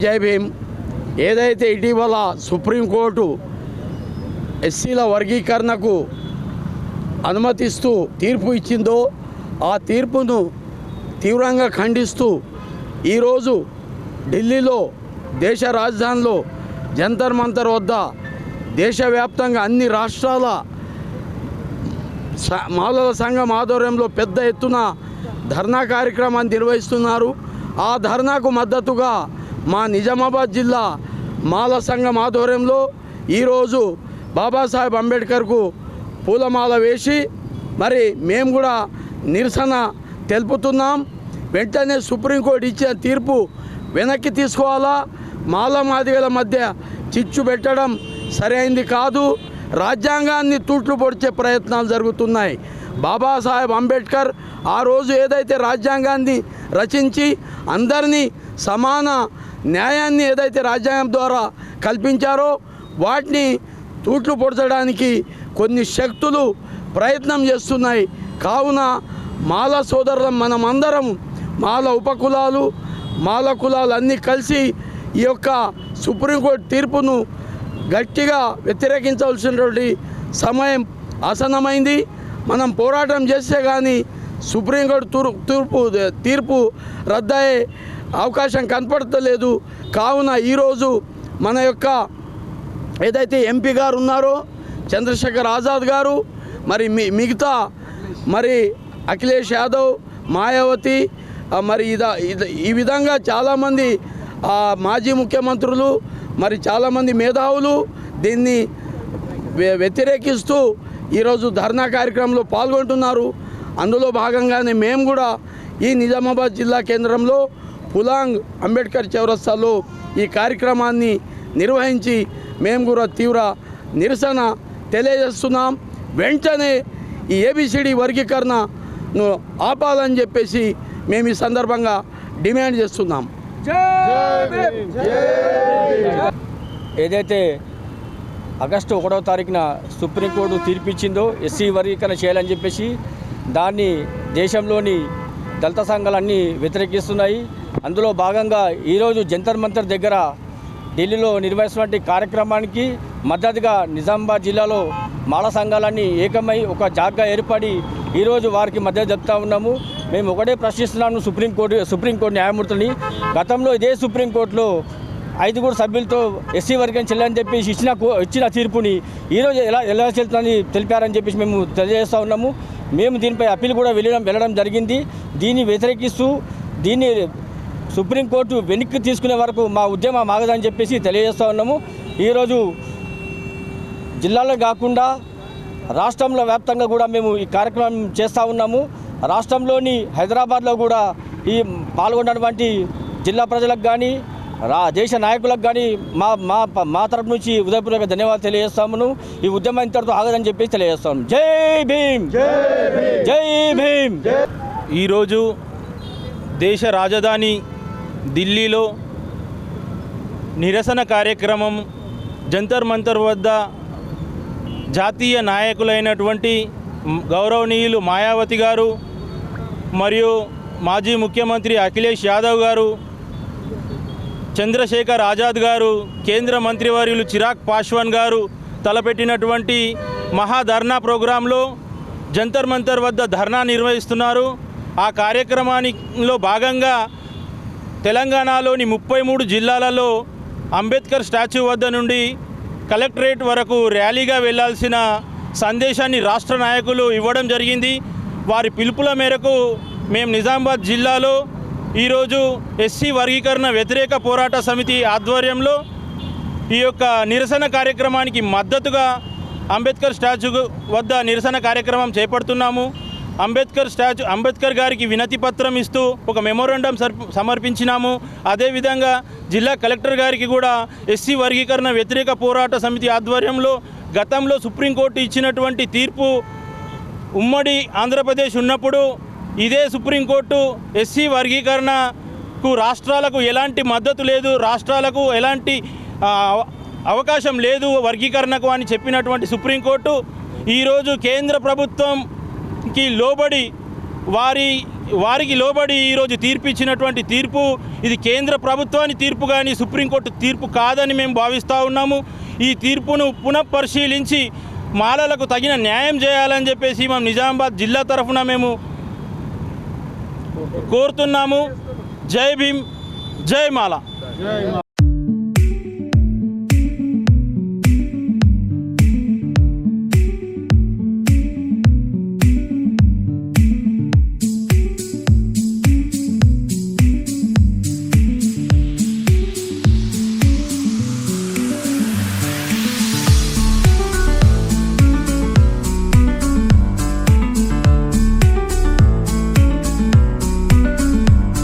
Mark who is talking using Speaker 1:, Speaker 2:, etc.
Speaker 1: జై భీమ్ ఏదైతే ఇటీవల సుప్రీంకోర్టు ఎస్సీల వర్గీకరణకు అనుమతిస్తూ తీర్పు ఇచ్చిందో ఆ తీర్పును తీవ్రంగా ఖండిస్తూ ఈరోజు ఢిల్లీలో దేశ రాజధానిలో జంతర్ మంతర్ వద్ద దేశవ్యాప్తంగా అన్ని రాష్ట్రాల స- మాలల సంఘం ఆధ్వర్యంలో పెద్ద ఎత్తున ధర్నా కార్యక్రమాన్ని నిర్వహిస్తున్నారు. ఆ ధర్నాకు మద్దతుగా మా నిజామాబాద్ జిల్లా మాల సంఘం ఆధ్వర్యంలో ఈరోజు బాబాసాహెబ్ అంబేద్కర్కు పూలమాల వేసి మరి మేము కూడా నిరసన తెలుపుతున్నాం. వెంటనే సుప్రీంకోర్టు ఇచ్చిన తీర్పు వెనక్కి తీసుకోవాలా? మాల మాదిగల మధ్య చిచ్చు పెట్టడం సరైంది కాదు. రాజ్యాంగాన్ని తూట్లు పొడిచే ప్రయత్నాలు జరుగుతున్నాయి. బాబాసాహెబ్ అంబేద్కర్ ఆ రోజు ఏదైతే రాజ్యాంగాన్ని రచించి అందరినీ సమాన న్యాయాన్ని ఏదైతే రాజ్యాంగం ద్వారా కల్పించారో వాటిని తూట్లు పొడచడానికి కొన్ని శక్తులు ప్రయత్నం చేస్తున్నాయి. కావున మాల సోదరులం మనమందరం మాల ఉపకులాలు మాల కులాలు అన్నీ కలిసి ఈ యొక్క సుప్రీంకోర్టు తీర్పును గట్టిగా వ్యతిరేకించవలసినటువంటి సమయం ఆసన్నమైంది. మనం పోరాటం చేస్తే కానీ సుప్రీంకోర్టు తూర్పు తీర్పు రద్దయ్యే అవకాశం కనపడతలేదు. కావున ఈరోజు మన యొక్క ఏదైతే ఎంపీ గారు ఉన్నారో చంద్రశేఖర్ ఆజాద్ గారు మరి మి మిగతా మరి అఖిలేష్ యాదవ్ మాయావతి మరి ఇద ఈ విధంగా చాలామంది మాజీ ముఖ్యమంత్రులు మరి చాలామంది మేధావులు దీన్ని వ్యతిరేకిస్తూ ఈరోజు ధర్నా కార్యక్రమంలో పాల్గొంటున్నారు. అందులో భాగంగానే మేము కూడా ఈ నిజామాబాద్ జిల్లా కేంద్రంలో పులాంగ్ అంబేద్కర్ చౌరస్తాలో ఈ కార్యక్రమాన్ని నిర్వహించి మేము కూడా తీవ్ర నిరసన తెలియజేస్తున్నాం. వెంటనే ఈ ఏబిసిడి వర్గీకరణను ఆపాలని చెప్పేసి మేము ఈ సందర్భంగా డిమాండ్ చేస్తున్నాం.
Speaker 2: ఏదైతే ఆగస్టు ఒకటో తారీఖున సుప్రీంకోర్టు తీర్పిచ్చిందో ఎస్సీ వర్గీకరణ చేయాలని చెప్పేసి దాన్ని దేశంలోని దళిత సంఘాలన్నీ వ్యతిరేకిస్తున్నాయి. అందులో భాగంగా ఈరోజు జంతర్ మంతర్ దగ్గర ఢిల్లీలో నిర్వహిస్తున్నటువంటి కార్యక్రమానికి మద్దతుగా నిజామాబాద్ జిల్లాలో మాల సంఘాలన్నీ ఏకమై ఒక జాగ్గా ఏర్పడి ఈరోజు వారికి మద్దతు చెప్తా ఉన్నాము. మేము ఒకటే ప్రశ్నిస్తున్నాము సుప్రీంకోర్టు సుప్రీంకోర్టు న్యాయమూర్తులని గతంలో ఇదే సుప్రీంకోర్టులో ఐదుగురు సభ్యులతో ఎస్సీ వర్గం చెల్లని చెప్పేసి ఇచ్చిన కో- ఇచ్చిన తీర్పుని ఈరోజు ఎలా ఎలా చెల్తుందని తెలిపారని చెప్పేసి మేము తెలియజేస్తూ ఉన్నాము. మేము దీనిపై అప్పీల్ కూడా వెళ్ళడం వెళ్ళడం జరిగింది. దీన్ని వ్యతిరేకిస్తూ దీన్ని సుప్రీంకోర్టు వెనక్కి తీసుకునే వరకు మా ఉద్యమం ఆగదని చెప్పేసి తెలియజేస్తూ ఉన్నాము. ఈరోజు జిల్లాలో కాకుండా రాష్ట్రంలో వ్యాప్తంగా కూడా మేము ఈ కార్యక్రమం చేస్తూ ఉన్నాము. రాష్ట్రంలోని హైదరాబాద్లో కూడా ఈ పాల్గొన్నటువంటి జిల్లా ప్రజలకు కానీ రా దేశ నాయకులకు కానీ మా మా మా తరపు నుంచి ఉదయపూర్వక ధన్యవాదాలు తెలియజేస్తాము ఈ ఉద్యమం ఇంతటితో ఆగదని చెప్పేసి తెలియజేస్తాం జై భీమ్! జై భీమ్!
Speaker 3: ఈరోజు దేశ రాజధాని ఢిల్లీలో నిరసన కార్యక్రమం జంతర్ మంతర్ వద్ద జాతీయ నాయకులైనటువంటి గౌరవనీయులు మాయావతి గారు మరియు మాజీ ముఖ్యమంత్రి అఖిలేష్ యాదవ్ గారు చంద్రశేఖర్ ఆజాద్ గారు కేంద్ర మంత్రివర్యులు చిరాగ్ పాశ్వాన్ గారు తలపెట్టినటువంటి మహాధర్నా ప్రోగ్రాంలో జంతర్ మంతర్ వద్ద ధర్నా నిర్వహిస్తున్నారు. ఆ కార్యక్రమానిలో భాగంగా తెలంగాణలోని ముప్పై మూడు జిల్లాలలో అంబేద్కర్ స్టాచ్యూ వద్ద నుండి కలెక్టరేట్ వరకు ర్యాలీగా వెళ్ళాల్సిన సందేశాన్ని రాష్ట్ర నాయకులు ఇవ్వడం జరిగింది. వారి పిలుపుల మేరకు మేము నిజామాబాద్ జిల్లాలో ఈరోజు ఎస్సీ వర్గీకరణ వ్యతిరేక పోరాట సమితి ఆధ్వర్యంలో ఈ యొక్క నిరసన కార్యక్రమానికి మద్దతుగా అంబేద్కర్ స్టాచ్యూ వద్ద నిరసన కార్యక్రమం చేపడుతున్నాము. అంబేద్కర్ స్టాచ్యూ అంబేద్కర్ గారికి వినతి పత్రం ఇస్తూ ఒక మెమోరాండం సర్- సమర్పించినాము. అదేవిధంగా జిల్లా కలెక్టర్ గారికి కూడా ఎస్సీ వర్గీకరణ వ్యతిరేక పోరాట సమితి ఆధ్వర్యంలో గతంలో సుప్రీంకోర్టు ఇచ్చినటువంటి తీర్పు ఉమ్మడి ఆంధ్రప్రదేశ్ ఉన్నప్పుడు ఇదే సుప్రీంకోర్టు ఎస్సీ వర్గీకరణకు రాష్ట్రాలకు ఎలాంటి మద్దతు లేదు రాష్ట్రాలకు ఎలాంటి అవ- అవకాశం లేదు వర్గీకరణకు అని చెప్పినటువంటి సుప్రీంకోర్టు ఈరోజు కేంద్ర ప్రభుత్వం కి లోబడి వారి వారికి లోబడి ఈరోజు తీర్పు ఇచ్చినటువంటి తీర్పు ఇది కేంద్ర ప్రభుత్వాన్ని తీర్పు కానీ సుప్రీంకోర్టు తీర్పు కాదని మేము భావిస్తూ ఉన్నాము. ఈ తీర్పును పునఃపరిశీలించి మాలలకు తగిన న్యాయం చేయాలని చెప్పేసి మేము నిజామాబాద్ జిల్లా తరఫున మేము కోరుతున్నాము. జై భీమ్ జై మాల.